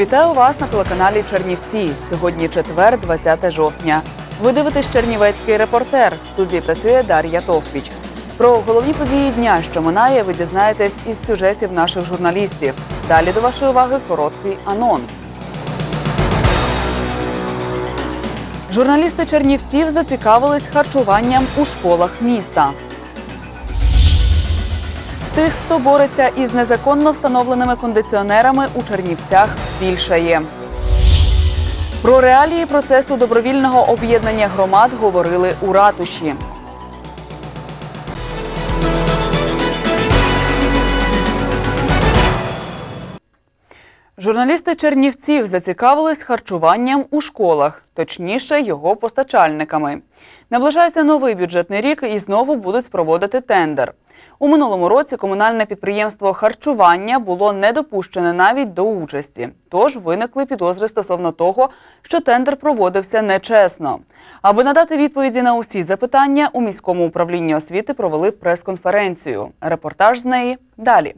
Вітаю вас на телеканалі Чернівці. Сьогодні четвер, 20 жовтня. Ви дивитесь Чернівецький репортер. В студії працює Дар'я Товпіч. Про головні події дня, що минає, ви дізнаєтесь із сюжетів наших журналістів. Далі до вашої уваги короткий анонс. Журналісти Чернівців зацікавились харчуванням у школах міста. Тих, хто бореться із незаконно встановленими кондиціонерами у Чернівцях, більшає. Про реалії процесу добровільного об'єднання громад говорили у ратуші. Журналісти Чернівців зацікавились харчуванням у школах, точніше його постачальниками. Наближається новий бюджетний рік і знову будуть проводити тендер. У минулому році комунальне підприємство харчування було не допущене навіть до участі. Тож виникли підозри стосовно того, що тендер проводився нечесно. Аби надати відповіді на усі запитання, у міському управлінні освіти провели прес-конференцію. Репортаж з неї далі.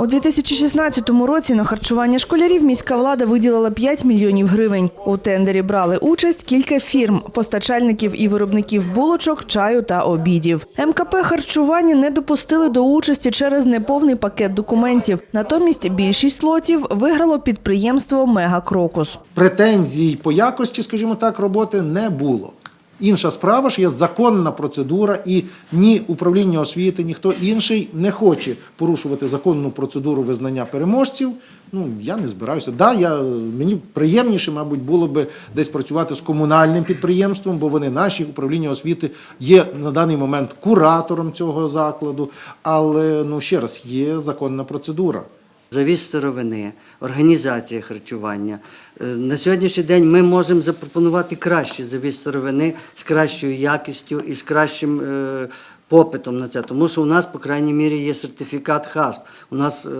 У 2016 році на харчування школярів міська влада виділила 5 мільйонів гривень. У тендері брали участь кілька фірм, постачальників і виробників булочок, чаю та обідів. МКП харчування не допустили до участі через неповний пакет документів. Натомість більшість лотів виграло підприємство Мега Крокус. претензій по якості, скажімо так, роботи не було. Інша справа ж є законна процедура, і ні управління освіти, ніхто інший не хоче порушувати законну процедуру визнання переможців. Ну я не збираюся. Да, я мені приємніше, мабуть, було би десь працювати з комунальним підприємством, бо вони наші управління освіти є на даний момент куратором цього закладу. Але ну ще раз є законна процедура. Завіз сировини, організація харчування. Е, На сьогоднішній день ми можемо запропонувати кращий завіз сировини з кращою якістю і з кращим е, попитом на це. Тому що у нас, по крайній мірі, є сертифікат ХАСП. У нас е,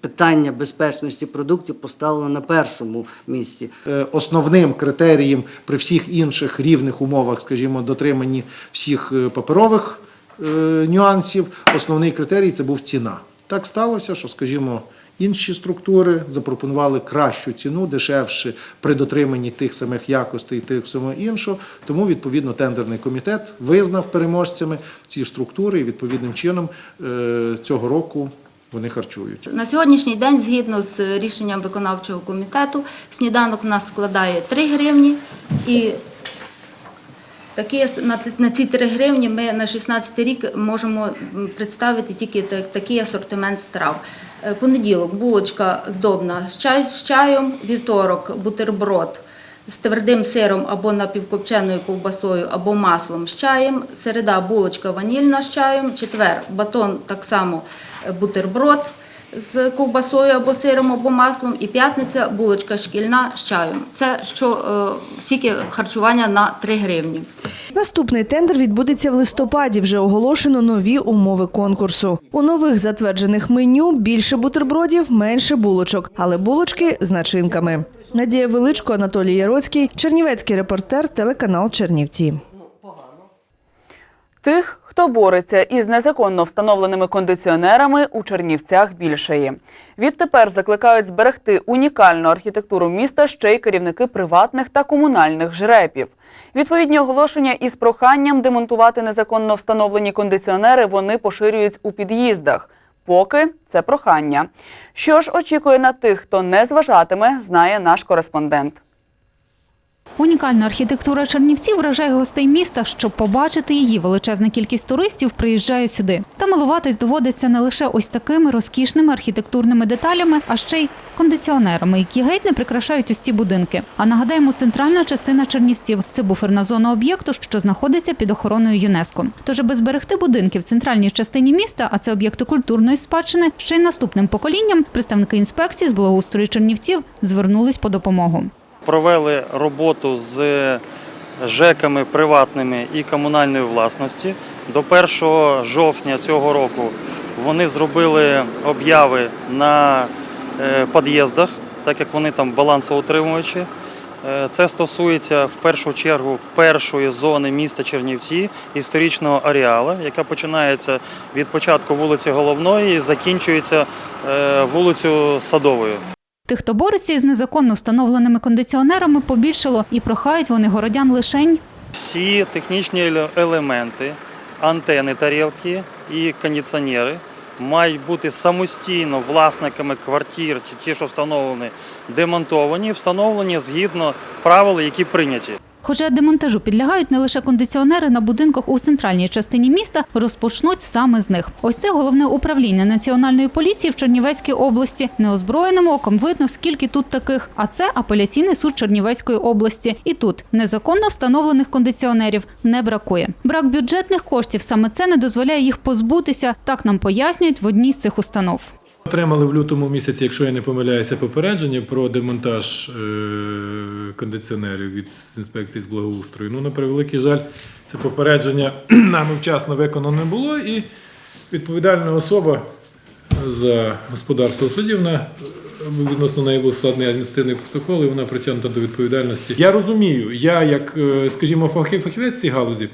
питання безпечності продуктів поставлено на першому місці. Основним критерієм при всіх інших рівних умовах, скажімо, дотриманні всіх паперових нюансів, основний критерій це був ціна. Так сталося, що, скажімо, інші структури запропонували кращу ціну, дешевше при дотриманні тих самих якостей, тих самого іншого. Тому, відповідно, тендерний комітет визнав переможцями ці структури і відповідним чином е, цього року вони харчують. На сьогоднішній день, згідно з рішенням виконавчого комітету, сніданок у нас складає 3 гривні і такі, на, ці 3 гривні ми на 16 рік можемо представити тільки та- такий асортимент страв. Е, Понеділок булочка здобна з, чаєм, вівторок бутерброд з твердим сиром або напівкопченою ковбасою, або маслом з чаєм, середа булочка ванільна з чаєм, четвер батон так само е, бутерброд з ковбасою або сиром, або маслом, і п'ятниця булочка шкільна з чаєм. Це що е, тільки харчування на 3 гривні. Наступний тендер відбудеться в листопаді. Вже оголошено нові умови конкурсу. У нових затверджених меню більше бутербродів, менше булочок, але булочки з начинками. Надія Величко, Анатолій Яроцький, Чернівецький репортер, телеканал Чернівці. Тих, хто бореться із незаконно встановленими кондиціонерами, у Чернівцях більшає. Відтепер закликають зберегти унікальну архітектуру міста ще й керівники приватних та комунальних жрепів. Відповідні оголошення із проханням демонтувати незаконно встановлені кондиціонери вони поширюють у під'їздах. Поки це прохання. Що ж очікує на тих, хто не зважатиме, знає наш кореспондент. Унікальна архітектура Чернівців вражає гостей міста. Щоб побачити її, величезна кількість туристів приїжджає сюди. Та милуватись доводиться не лише ось такими розкішними архітектурними деталями, а ще й кондиціонерами, які геть не прикрашають ці будинки. А нагадаємо, центральна частина Чернівців це буферна зона об'єкту, що знаходиться під охороною ЮНЕСКО. Тож, аби зберегти будинки в центральній частині міста, а це об'єкти культурної спадщини, ще й наступним поколінням представники інспекції з благоустрою Чернівців звернулись по допомогу. Провели роботу з ЖЕКами приватними і комунальної власності. До 1 жовтня цього року вони зробили обяви на е, під'їздах, так як вони там балансоутримувачі. Е, Це стосується в першу чергу першої зони міста Чернівці, історичного ареала, яка починається від початку вулиці Головної і закінчується е, вулицею Садовою. Тих, хто бореться із незаконно встановленими кондиціонерами, побільшало і прохають вони городян лишень Всі технічні елементи, антени, тарілки і кондиціонери мають бути самостійно власниками квартир, чи ті, що встановлені, демонтовані, встановлені згідно правил, які прийняті. Хоча демонтажу підлягають не лише кондиціонери на будинках у центральній частині міста, розпочнуть саме з них. Ось це головне управління національної поліції в Чернівецькій області. Неозброєним оком видно, скільки тут таких. А це апеляційний суд Чернівецької області. І тут незаконно встановлених кондиціонерів не бракує. Брак бюджетних коштів саме це не дозволяє їх позбутися. Так нам пояснюють в одній з цих установ. Отримали в лютому місяці, якщо я не помиляюся, попередження про демонтаж е, кондиціонерів від інспекції з благоустрою. Ну, на превеликий жаль, це попередження нами вчасно виконано не було, і відповідальна особа за господарство судів на відносно неї був складний адміністративний протокол, і вона притягнута до відповідальності. Я розумію, я як, е, скажімо, фахів- фахівець цій галузі.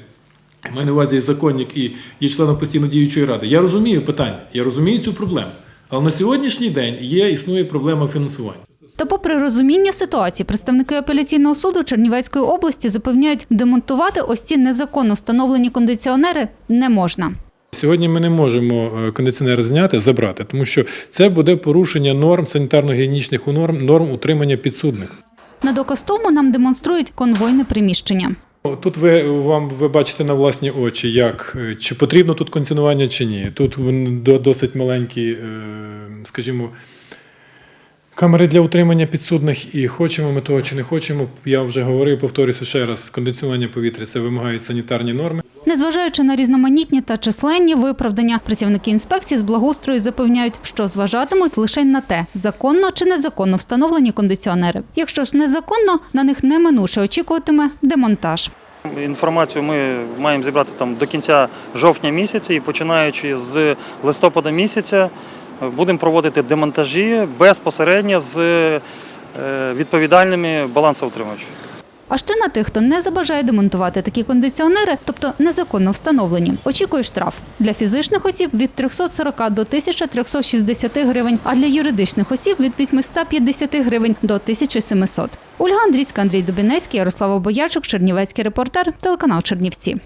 У мене на увазі є законник і є членом постійно діючої ради. Я розумію питання, я розумію цю проблему. Але на сьогоднішній день є існує проблема фінансування. Та попри розуміння ситуації, представники апеляційного суду Чернівецької області запевняють, демонтувати ось ці незаконно встановлені кондиціонери не можна. Сьогодні ми не можемо е, кондиціонер зняти, забрати, тому що це буде порушення норм санітарно-гігієнічних норм, норм утримання підсудних. На доказ тому нам демонструють конвойне приміщення. Тут ви вам ви бачите на власні очі, як е, чи потрібно тут концінування, чи ні. Тут до- досить маленькі, е, скажімо, камери для утримання підсудних, і хочемо ми того чи не хочемо. Я вже говорив, повторюся ще раз: кондиціонування повітря це вимагають санітарні норми. Незважаючи на різноманітні та численні виправдання, працівники інспекції з благоустрою запевняють, що зважатимуть лише на те, законно чи незаконно встановлені кондиціонери. Якщо ж незаконно, на них неминуче очікуватиме демонтаж. Інформацію ми маємо зібрати там до кінця жовтня місяця і починаючи з листопада місяця будемо проводити демонтажі безпосередньо з е, відповідальними балансоутримувачами. А ще на тих, хто не забажає демонтувати такі кондиціонери, тобто незаконно встановлені, очікує штраф для фізичних осіб від 340 до 1360 гривень, а для юридичних осіб від 850 гривень до 1700. Ольга Андрійська, Андрій Дубінецький, Ярослава Боячук, Чернівецький репортер, телеканал Чернівці.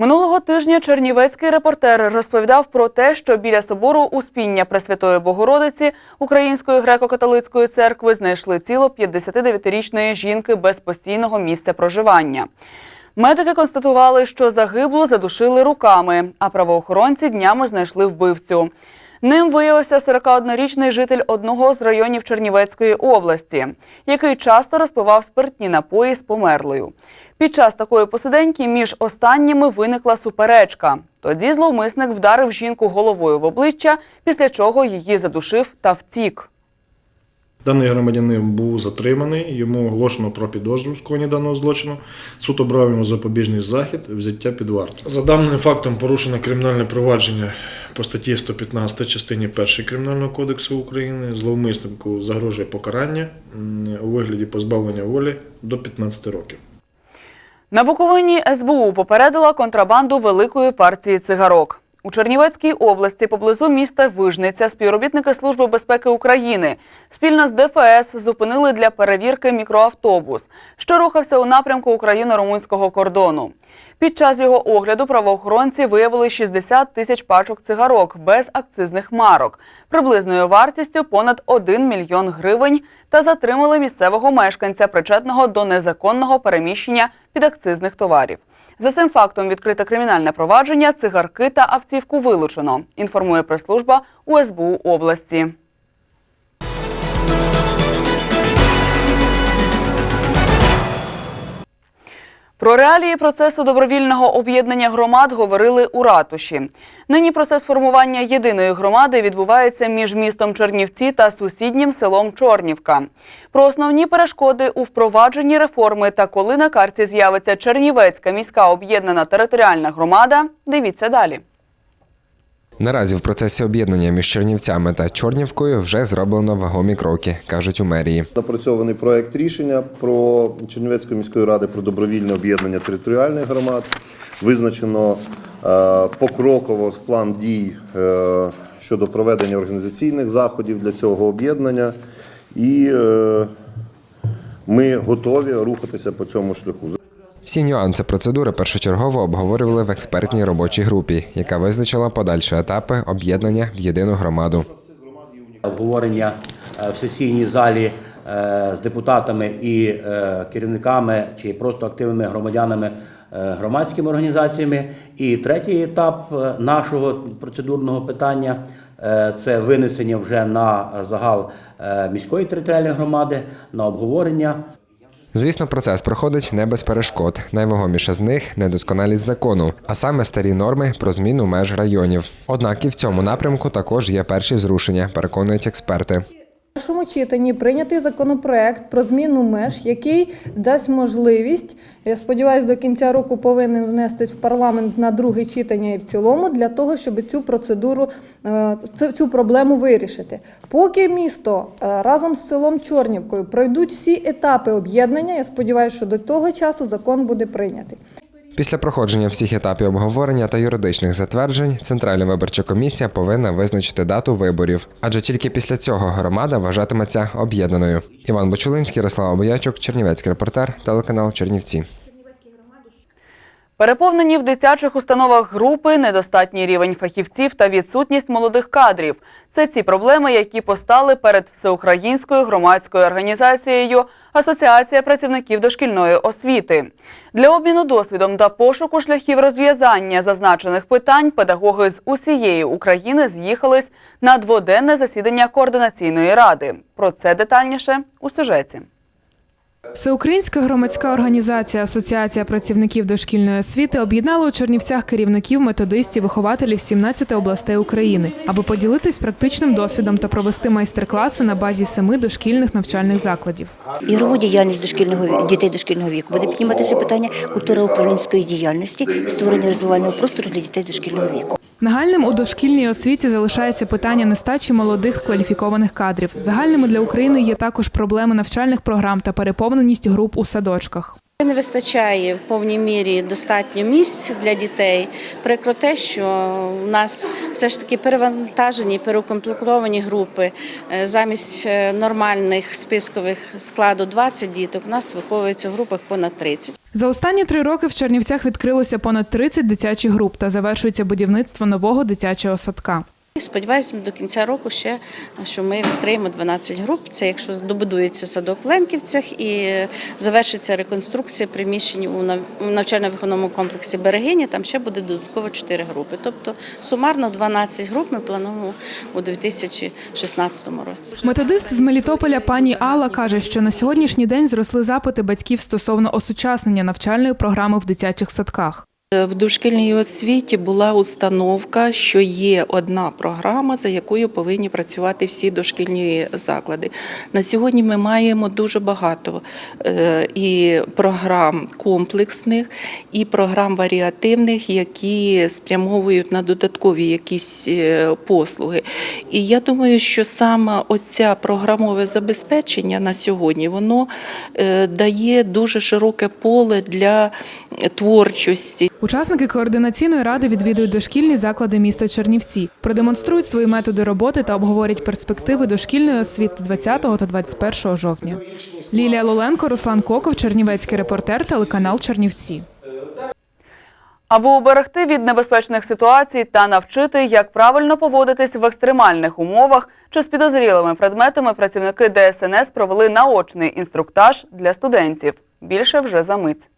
Минулого тижня чернівецький репортер розповідав про те, що біля собору Успіння Пресвятої Богородиці Української греко-католицької церкви знайшли тіло 59-річної жінки без постійного місця проживання. Медики констатували, що загиблу задушили руками, а правоохоронці днями знайшли вбивцю. Ним виявився 41-річний житель одного з районів Чернівецької області, який часто розпивав спиртні напої з померлою. Під час такої посиденьки між останніми виникла суперечка. Тоді зловмисник вдарив жінку головою в обличчя, після чого її задушив та втік. Даний громадянин був затриманий, йому оголошено про підозру в скоєнні даного злочину. Суд обрав йому запобіжний захід, взяття під варту. За даним фактом порушено кримінальне провадження по статті 115 частині 1 Кримінального кодексу України. Зловмиснику загрожує покарання у вигляді позбавлення волі до 15 років. На Буковині СБУ попередила контрабанду великої партії цигарок. У Чернівецькій області поблизу міста Вижниця співробітники Служби безпеки України спільно з ДФС зупинили для перевірки мікроавтобус, що рухався у напрямку україно-румунського кордону. Під час його огляду правоохоронці виявили 60 тисяч пачок цигарок без акцизних марок, приблизною вартістю понад 1 мільйон гривень та затримали місцевого мешканця, причетного до незаконного переміщення підакцизних товарів. За цим фактом відкрите кримінальне провадження, цигарки та автівку вилучено, інформує прес-служба УСБУ області. Про реалії процесу добровільного об'єднання громад говорили у ратуші. Нині процес формування єдиної громади відбувається між містом Чернівці та сусіднім селом Чорнівка. Про основні перешкоди у впровадженні реформи та коли на карті з'явиться Чернівецька міська об'єднана територіальна громада. Дивіться далі. Наразі в процесі об'єднання між Чернівцями та Чорнівкою вже зроблено вагомі кроки, кажуть у мерії. Напрацьований проект рішення про Чернівецької міської ради про добровільне об'єднання територіальних громад. Визначено е, покроково план дій е, щодо проведення організаційних заходів для цього об'єднання, і е, ми готові рухатися по цьому шляху. Всі нюанси процедури першочергово обговорювали в експертній робочій групі, яка визначила подальші етапи об'єднання в єдину громаду. обговорення е, в сесійній залі е, з депутатами і е, керівниками чи просто активними громадянами громадськими організаціями. І третій етап нашого процедурного питання це винесення вже на загал міської територіальної громади на обговорення. Звісно, процес проходить не без перешкод. Найвагоміше з них недосконалість закону, а саме старі норми про зміну меж районів. Однак і в цьому напрямку також є перші зрушення, переконують експерти. Першому читанні прийнятий законопроект про зміну меж, який дасть можливість, я сподіваюся, до кінця року повинен внестись в парламент на друге читання і в цілому для того, щоб цю процедуру, е, цю- цю проблему вирішити. Поки місто е, разом з селом Чорнівкою пройдуть всі етапи об'єднання, я сподіваюся, що до того часу закон буде прийнятий. Після проходження всіх етапів обговорення та юридичних затверджень Центральна виборча комісія повинна визначити дату виборів, адже тільки після цього громада вважатиметься об'єднаною. Іван Бочулинський, Ярослава Боячук, Чернівецький репортер, телеканал Чернівці. Переповнені в дитячих установах групи, недостатній рівень фахівців та відсутність молодих кадрів. Це ці проблеми, які постали перед всеукраїнською громадською організацією Асоціація працівників дошкільної освіти. Для обміну досвідом та пошуку шляхів розв'язання зазначених питань педагоги з усієї України з'їхались на дводенне засідання координаційної ради. Про це детальніше у сюжеті. Всеукраїнська громадська організація Асоціація працівників дошкільної освіти об'єднала у Чернівцях керівників, методистів, вихователів 17 областей України, аби поділитись практичним досвідом та провести майстер-класи на базі семи дошкільних навчальних закладів. Ігрову діяльність дошкільного дітей дошкільного віку буде підніматися питання культури управлінської діяльності, створення розвивального простору для дітей дошкільного віку. Нагальним у дошкільній освіті залишається питання нестачі молодих кваліфікованих кадрів. Загальними для України є також проблеми навчальних програм та переповненість груп у садочках. Не вистачає в повній мірі достатньо місць для дітей. Прикро те, що у нас все ж таки перевантажені, переукомплектовані групи. Е, Замість е, нормальних спискових складу 20 діток, у нас виховується в групах понад 30. За останні три роки в Чернівцях відкрилося понад 30 дитячих груп та завершується будівництво нового дитячого садка. Сподіваюся, до кінця року ще що ми відкриємо 12 груп. Це якщо добудується садок в Ленківцях і завершиться реконструкція приміщень у навчально-виховному комплексі Берегині, там ще буде додатково 4 групи. Тобто сумарно 12 груп ми плануємо у 2016 році. Методист з Мелітополя пані Алла каже, що на сьогоднішній день зросли запити батьків стосовно осучаснення навчальної програми в дитячих садках. В дошкільній освіті була установка, що є одна програма, за якою повинні працювати всі дошкільні заклади. На сьогодні ми маємо дуже багато е, і програм комплексних, і програм варіативних, які спрямовують на додаткові якісь е, послуги. І я думаю, що саме оця програмове забезпечення на сьогодні воно е, дає дуже широке поле для творчості. Учасники координаційної ради відвідують дошкільні заклади міста Чернівці, продемонструють свої методи роботи та обговорять перспективи дошкільної освіти 20 та 21 жовтня. Лілія Лоленко, Руслан Коков, Чернівецький репортер, телеканал Чернівці. Аби уберегти від небезпечних ситуацій та навчити, як правильно поводитись в екстремальних умовах чи з підозрілими предметами, працівники ДСНС провели наочний інструктаж для студентів. Більше вже за мить.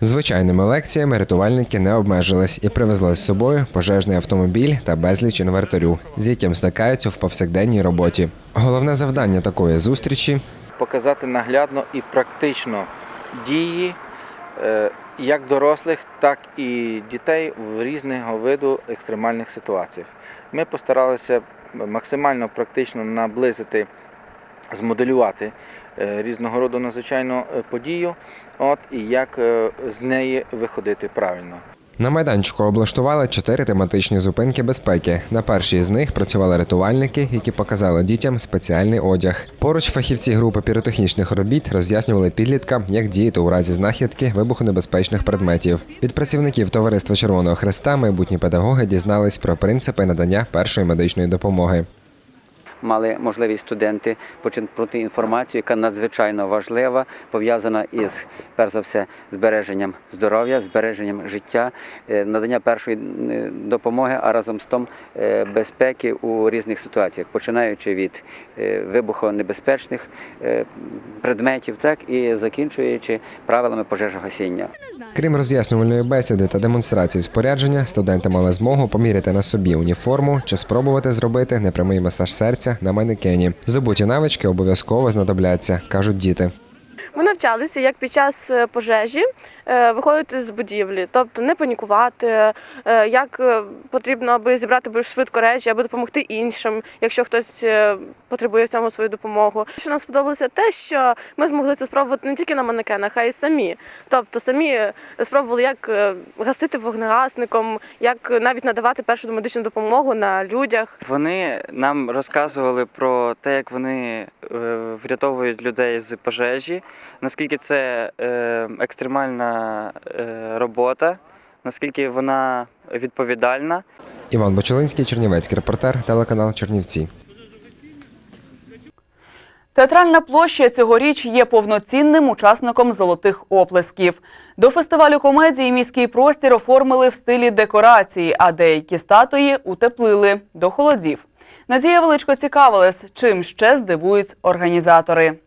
Звичайними лекціями рятувальники не обмежились і привезли з собою пожежний автомобіль та безліч інвертарю, з яким стикаються в повсякденній роботі. Головне завдання такої зустрічі показати наглядно і практично дії е, як дорослих, так і дітей в різного виду екстремальних ситуаціях. Ми постаралися максимально практично наблизити, змоделювати е, різного роду надзвичайну е, подію, от, і як е, з неї виходити правильно. На майданчику облаштували чотири тематичні зупинки безпеки. На першій з них працювали рятувальники, які показали дітям спеціальний одяг. Поруч фахівці групи піротехнічних робіт роз'яснювали підліткам, як діяти у разі знахідки вибухонебезпечних предметів. Від працівників товариства Червоного Хреста майбутні педагоги дізнались про принципи надання першої медичної допомоги. Мали можливість студенти почути інформацію, яка надзвичайно важлива, пов'язана із перш за все збереженням здоров'я, збереженням життя, е, надання першої е, допомоги, а разом з тим е, безпеки у різних ситуаціях, починаючи від вибухонебезпечних предметів, так і закінчуючи правилами пожежогасіння. Крім роз'яснювальної бесіди та демонстрації спорядження, студенти мали змогу поміряти на собі уніформу чи спробувати зробити непрямий масаж серця на манекені. Здобуті навички обов'язково знадобляться, кажуть діти. Ми навчалися, як під час е, пожежі е, виходити з будівлі, тобто не панікувати, е, як потрібно, аби зібрати більш швидко речі, аби допомогти іншим, якщо хтось потребує в цьому свою допомогу. Що нам сподобалося те, що ми змогли це спробувати не тільки на манекенах, а й самі. Тобто самі спробували, як гасити вогнегасником, як навіть надавати першу медичну допомогу на людях. Вони нам розказували про те, як вони врятовують людей з пожежі, наскільки це е, екстремальна е, робота, наскільки вона відповідальна. Іван Бочелинський, Чернівецький репортер, телеканал Чернівці. Театральна площа цьогоріч є повноцінним учасником золотих оплесків. До фестивалю комедії міський простір оформили в стилі декорації, а деякі статуї утеплили до холодів. Надія Величко цікавилась, чим ще здивують організатори.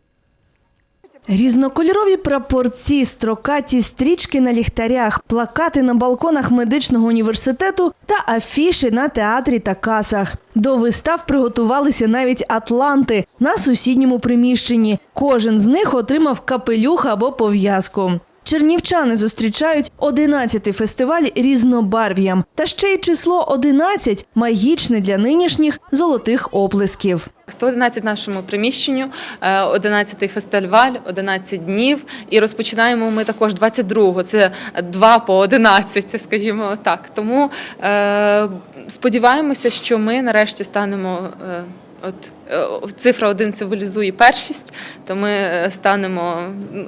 Різнокольорові прапорці, строкаті стрічки на ліхтарях, плакати на балконах медичного університету та афіші на театрі та касах. До вистав приготувалися навіть атланти на сусідньому приміщенні. Кожен з них отримав капелюх або пов'язку. Чернівчани зустрічають 11-й фестиваль різнобарв'ям. Та ще й число 11 – магічне для нинішніх золотих оплесків. 111 нашому приміщенню, е, 11-й фестиваль, 11 днів. І розпочинаємо ми також 22-го. Це 2 по 11, це скажімо так. Тому е, сподіваємося, що ми нарешті станемо. е, От е, цифра 1 символізує першість, то ми е, станемо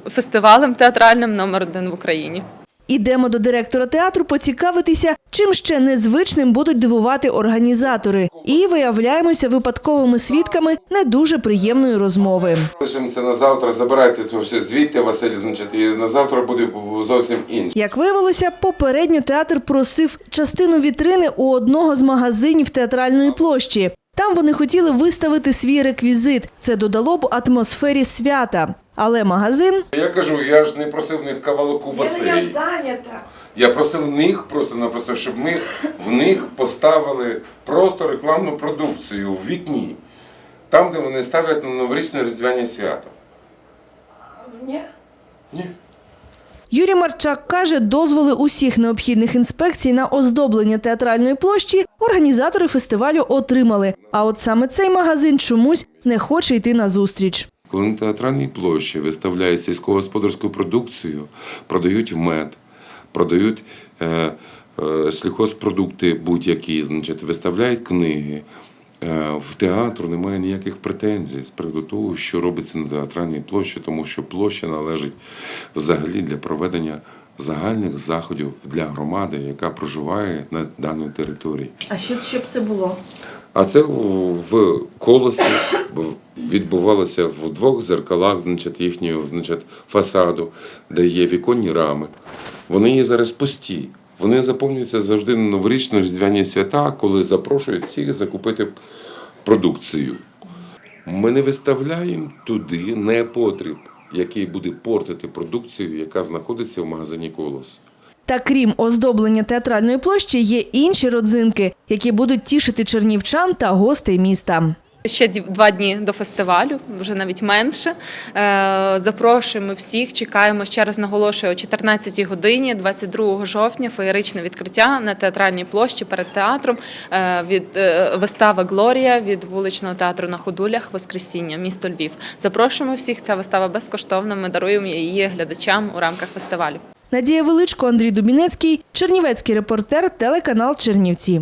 фестивалем театральним номер один в Україні. Ідемо до директора театру поцікавитися, чим ще незвичним будуть дивувати організатори, і виявляємося випадковими свідками не дуже приємної розмови. Лишимо це на завтра, забирайте це все звідти, Василь, значить, і на завтра буде зовсім інше. Як виявилося, попередньо театр просив частину вітрини у одного з магазинів театральної площі. Там вони хотіли виставити свій реквізит. Це додало б атмосфері свята. Але магазин Я кажу, я ж не просив в них кавалок ковбаси. зайнята. Я просив в них просто-напросто, щоб ми в них поставили просто рекламну продукцію в вікні, там, де вони ставлять на новорічне різдвяне свято. Ні. Ні. Юрій Марчак каже, дозволи усіх необхідних інспекцій на оздоблення театральної площі організатори фестивалю отримали. А от саме цей магазин чомусь не хоче йти на зустріч. Коли на театральній площі виставляють сільськогосподарську продукцію, продають мед, продають е, е, сільхозпродукти будь-які, значить, виставляють книги. Е, в театру немає ніяких претензій з приводу того, що робиться на театральній площі, тому що площа належить взагалі для проведення загальних заходів для громади, яка проживає на даній території. А що щоб це було? А це в колосі відбувалося в двох зеркалах, значить, їхнього значить, фасаду, де є віконні рами. Вони є зараз пусті. Вони заповнюються завжди на новорічні різдвяні свята, коли запрошують всіх закупити продукцію. Ми не виставляємо туди непотріб, який буде портити продукцію, яка знаходиться в магазині Колос. Та крім оздоблення театральної площі, є інші родзинки, які будуть тішити чернівчан та гостей міста. Ще два дні до фестивалю, вже навіть менше. Е, Запрошуємо всіх. Чекаємо ще раз наголошую о 14 годині, 22 жовтня, феєричне відкриття на театральній площі перед театром. Е, Від е, вистава Глорія від вуличного театру на ходулях Воскресіння, місто Львів. Запрошуємо всіх. Ця вистава безкоштовна. Ми даруємо її глядачам у рамках фестивалю. Надія Величко, Андрій Дубінецький, Чернівецький репортер, телеканал Чернівці.